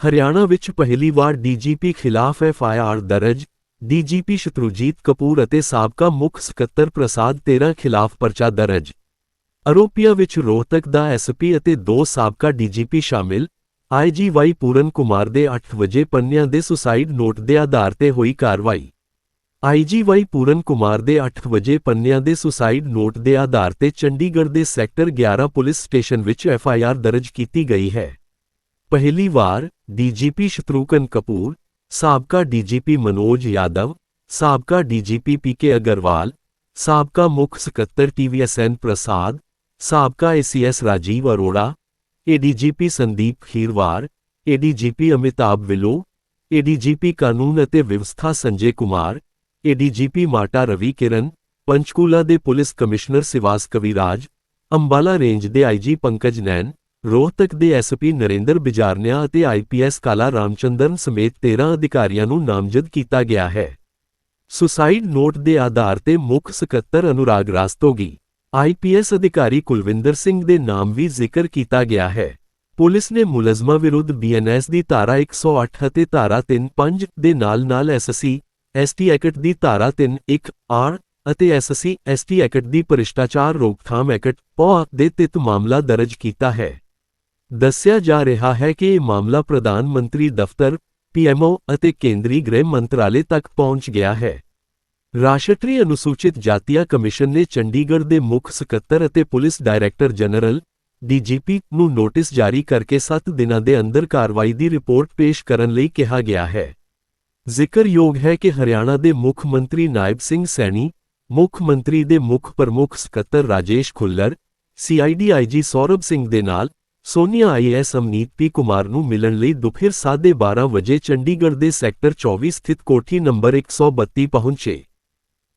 ਹਰਿਆਣਾ ਵਿੱਚ ਪਹਿਲੀ ਵਾਰ ਡੀਜੀਪੀ ਖਿਲਾਫ ਐਫਆਈਆਰ ਦਰਜ ਡੀਜੀਪੀ ਸ਼ਤਰੂਜੀਤ ਕਪੂਰ ਅਤੇ ਸਾਬਕਾ ਮੁੱਖ ਸਕੱਤਰ ਪ੍ਰਸਾਦ ਤੇਰਾ ਖਿਲਾਫ ਪਰਚਾ ਦਰਜ। ਆਰੋਪੀਆਂ ਵਿੱਚ ਰੋਹਤਕ ਦਾ ਐਸਪੀ ਅਤੇ ਦੋ ਸਾਬਕਾ ਡੀਜੀਪੀ ਸ਼ਾਮਿਲ ਆਈਜੀਵਾਈ ਪੂਰਨ ਕੁਮਾਰ ਦੇ 8 ਵਜੇ ਪੰਨਿਆਂ ਦੇ ਸੁਸਾਈਡ ਨੋਟ ਦੇ ਆਧਾਰ ਤੇ ਹੋਈ ਕਾਰਵਾਈ। ਆਈਜੀਵਾਈ ਪੂਰਨ ਕੁਮਾਰ ਦੇ 8 ਵਜੇ ਪੰਨਿਆਂ ਦੇ ਸੁਸਾਈਡ ਨੋਟ ਦੇ ਆਧਾਰ ਤੇ ਚੰਡੀਗੜ੍ਹ ਦੇ ਸੈਕਟਰ 11 ਪੁਲਿਸ ਸਟੇਸ਼ਨ ਵਿੱਚ ਐਫਆਈਆਰ ਦਰਜ ਕੀਤੀ ਗਈ ਹੈ। ਪਹਿਲੀ ਵਾਰ ਡੀਜੀਪੀ ਸ਼ਤਰੂਕਨ ਕਪੂਰ ਸਾਬਕਾ ਡੀਜੀਪੀ ਮਨੋਜ ਯਾਦਵ ਸਾਬਕਾ ਡੀਜੀਪੀ ਪੀਕੇ ਅਗਰਵਾਲ ਸਾਬਕਾ ਮੁੱਖ ਸਕੱਤਰ ਟੀਵੀਐਸਐਨ ਪ੍ਰਸਾਦ ਸਾਬਕਾ ACS Rajiv Arora ADGP Sandeep Khirwar ADGP Amitabh ਵਿਲੋ ADGP ਕਾਨੂੰਨ ਅਤੇ ਵਿਵਸਥਾ ਸੰਜੇ ਕੁਮਾਰ ਏਡੀਜੀਪੀ ਮਾਟਾ ਰਵੀ ਕਿਰਨ ਪੰਚਕੂਲਾ ਦੇ police commissioner Shivas Kaviraj Ambala range ਦੇ ਆਈਜੀ ਪੰਕਜ ਨੈਨ ਰੋਹਤਕ ਦੇ ਐਸਪੀ ਨਰਿੰਦਰ ਬਿਜਾਰਨਿਆ ਅਤੇ ਆਈਪੀਐਸ ਕਾਲਾ ਰਾਮਚੰਦਰਨ ਸਮੇਤ 13 ਅਧਿਕਾਰੀਆਂ ਨੂੰ ਨਾਮਜ਼ਦ ਕੀਤਾ ਗਿਆ ਹੈ। ਸੁਸਾਈਡ ਨੋਟ ਦੇ ਆਧਾਰ ਤੇ ਮੁੱਖ ਸਕੱਤਰ ਅਨੁਰਾਗ ਰਾਸਤੋਗੀ ਆਈਪੀਐਸ ਅਧਿਕਾਰੀ ਕੁਲਵਿੰਦਰ ਸਿੰਘ ਦੇ ਨਾਮ ਵੀ ਜ਼ਿਕਰ ਕੀਤਾ ਗਿਆ ਹੈ। ਪੁਲਿਸ ਨੇ ਮੁਲਜ਼ਮਾਂ ਵਿਰੁੱਧ ਬੀਐਨਐਸ ਦੀ ਧਾਰਾ 108 ਅਤੇ ਧਾਰਾ 35 ਦੇ ਨਾਲ-ਨਾਲ ਐਸਸੀ ਐਸਟੀ ਐਕਟ ਦੀ ਧਾਰਾ 31 ਆਰ ਅਤੇ ਐਸਸੀ ਐਸਟੀ ਐਕਟ ਦੀ ਭ੍ਰਿਸ਼ਟਾਚਾਰ ਰੋਕਥਾਮ ਐਕਟ, ਪੌ ਦੇ ਤਹਿਤ ਮਾਮਲਾ ਦਰਜ ਕੀਤਾ ਹੈ। ਦੱਸਿਆ ਜਾ ਰਿਹਾ ਹੈ ਕਿ ਇਹ ਮਾਮਲਾ ਪ੍ਰਧਾਨ ਮੰਤਰੀ ਦਫ਼ਤਰ ਪੀਐਮਓ ਅਤੇ ਕੇਂਦਰੀ ਗ੍ਰਹਿ ਮੰਤਰਾਲੇ ਤੱਕ ਪਹੁੰਚ ਗਿਆ ਹੈ। ਰਾਸ਼ਟਰੀ ਅਨੁਸੂਚਿਤ ਜਾਤੀਆ ਕਮਿਸ਼ਨ ਨੇ ਚੰਡੀਗੜ੍ਹ ਦੇ ਮੁੱਖ ਸਕੱਤਰ ਅਤੇ ਪੁਲਿਸ ਡਾਇਰੈਕਟਰ ਜਨਰਲ ਡੀਜੀਪੀ ਨੂੰ ਨੋਟਿਸ ਜਾਰੀ ਕਰਕੇ 7 ਦਿਨਾਂ ਦੇ ਅੰਦਰ ਕਾਰਵਾਈ ਦੀ ਰਿਪੋਰਟ ਪੇਸ਼ ਕਰਨ ਲਈ ਕਿਹਾ ਗਿਆ ਹੈ। ਜ਼ਿਕਰਯੋਗ ਹੈ ਕਿ ਹਰਿਆਣਾ ਦੇ ਮੁੱਖ ਮੰਤਰੀ ਨਾਇਬ ਸਿੰਘ ਸੈਣੀ, ਮੁੱਖ ਮੰਤਰੀ ਦੇ ਮੁੱਖ ਪ੍ਰਮੁੱਖ ਸਕੱਤਰ ਰਾਜੇਸ਼ ਖੁੱਲਰ ਸੀਆਈਡੀ ਆਈਜੀ ਸੌਰਭ ਸਿੰਘ ਦੇ ਨਾਲ ਸੋਨੀਆ ਆਈਐਸ ਅਮਨੀਤ ਪੀ ਕੁਮਾਰ ਨੂੰ ਮਿਲਣ ਲਈ ਦੁਪਹਿਰ 12:30 ਵਜੇ ਚੰਡੀਗੜ੍ਹ ਦੇ ਸੈਕਟਰ 24 ਸਥਿਤ ਕੋਠੀ ਨੰਬਰ 132 ਪਹੁੰਚੇ।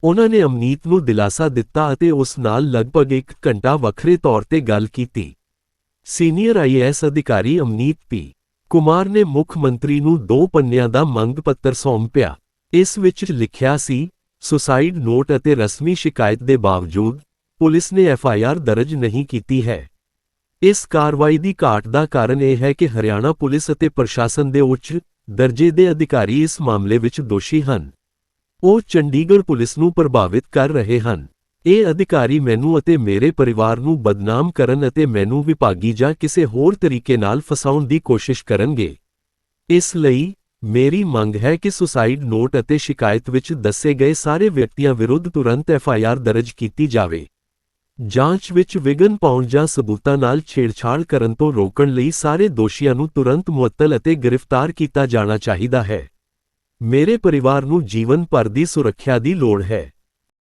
ਉਨ੍ਹਾਂ ਨੇ ਅਮਨੀਤ ਨੂੰ ਦਿਲਾਸਾ ਦਿੱਤਾ ਅਤੇ ਉਸ ਨਾਲ ਲਗਭਗ 1 ਘੰਟਾ ਵੱਖਰੇ ਤੌਰ ਤੇ ਗੱਲ ਕੀਤੀ। ਸੀਨੀਅਰ ਆਈਐਸ ਅਧਿਕਾਰੀ ਅਮਨੀਤ ਪੀ ਕੁਮਾਰ ਨੇ ਮੁੱਖ ਮੰਤਰੀ ਨੂੰ ਦੋ ਪੰਨਿਆਂ ਦਾ ਮੰਗ ਪੱਤਰ ਸੌਂਪਿਆ। ਇਸ ਵਿੱਚ ਲਿਖਿਆ ਸੀ, ਸੁਸਾਈਡ ਨੋਟ ਅਤੇ ਰਸਮੀ ਸ਼ਿਕਾਇਤ ਦੇ ਬਾਵਜੂਦ, ਪੁਲਿਸ ਨੇ ਐਫਆਈਆਰ ਦਰਜ ਨਹੀਂ ਕੀਤੀ ਹੈ। ਇਸ ਕਾਰਵਾਈ ਦੀ ਘਾਟ ਦਾ ਕਾਰਨ ਇਹ ਹੈ ਕਿ ਹਰਿਆਣਾ ਪੁਲਿਸ ਅਤੇ ਪ੍ਰਸ਼ਾਸਨ ਦੇ ਉੱਚ ਦਰਜੇ ਦੇ ਅਧਿਕਾਰੀ ਇਸ ਮਾਮਲੇ ਵਿੱਚ ਦੋਸ਼ੀ ਹਨ। ਉਹ ਚੰਡੀਗੜ੍ਹ ਪੁਲਿਸ ਨੂੰ ਪ੍ਰਭਾਵਿਤ ਕਰ ਰਹੇ ਹਨ। ਇਹ ਅਧਿਕਾਰੀ ਮੈਨੂੰ ਅਤੇ ਮੇਰੇ ਪਰਿਵਾਰ ਨੂੰ ਬਦਨਾਮ ਕਰਨ ਅਤੇ ਮੈਨੂੰ ਵਿਭਾਗੀ ਜਾਂ ਕਿਸੇ ਹੋਰ ਤਰੀਕੇ ਨਾਲ ਫਸਾਉਣ ਦੀ ਕੋਸ਼ਿਸ਼ ਕਰਨਗੇ। ਇਸ ਲਈ ਮੇਰੀ ਮੰਗ ਹੈ ਕਿ ਸੁਸਾਈਡ ਨੋਟ ਅਤੇ ਸ਼ਿਕਾਇਤ ਵਿੱਚ ਦੱਸੇ ਗਏ ਸਾਰੇ ਵਿਅਕਤੀਆਂ ਵਿਰੁੱਧ ਤੁਰੰਤ ਐਫਆਈਆਰ ਦਰਜ ਕੀਤੀ ਜਾਵੇ। ਜਾਂਚ ਵਿੱਚ ਵਿਗਨ ਪਾਉਣ ਜਾਂ ਸਬੂਤਾਂ ਨਾਲ ਛੇੜਛਾੜ ਕਰਨ ਤੋਂ ਰੋਕਣ ਲਈ ਸਾਰੇ ਦੋਸ਼ੀਆਂ ਨੂੰ ਤੁਰੰਤ ਮੁਅੱਤਲ ਅਤੇ ਗ੍ਰਿਫਤਾਰ ਕੀਤਾ ਜਾਣਾ ਚਾਹੀਦਾ ਹੈ। ਮੇਰੇ ਪਰਿਵਾਰ ਨੂੰ ਜੀਵਨ ਭਰ ਦੀ ਸੁਰੱਖਿਆ ਦੀ ਲੋੜ ਹੈ।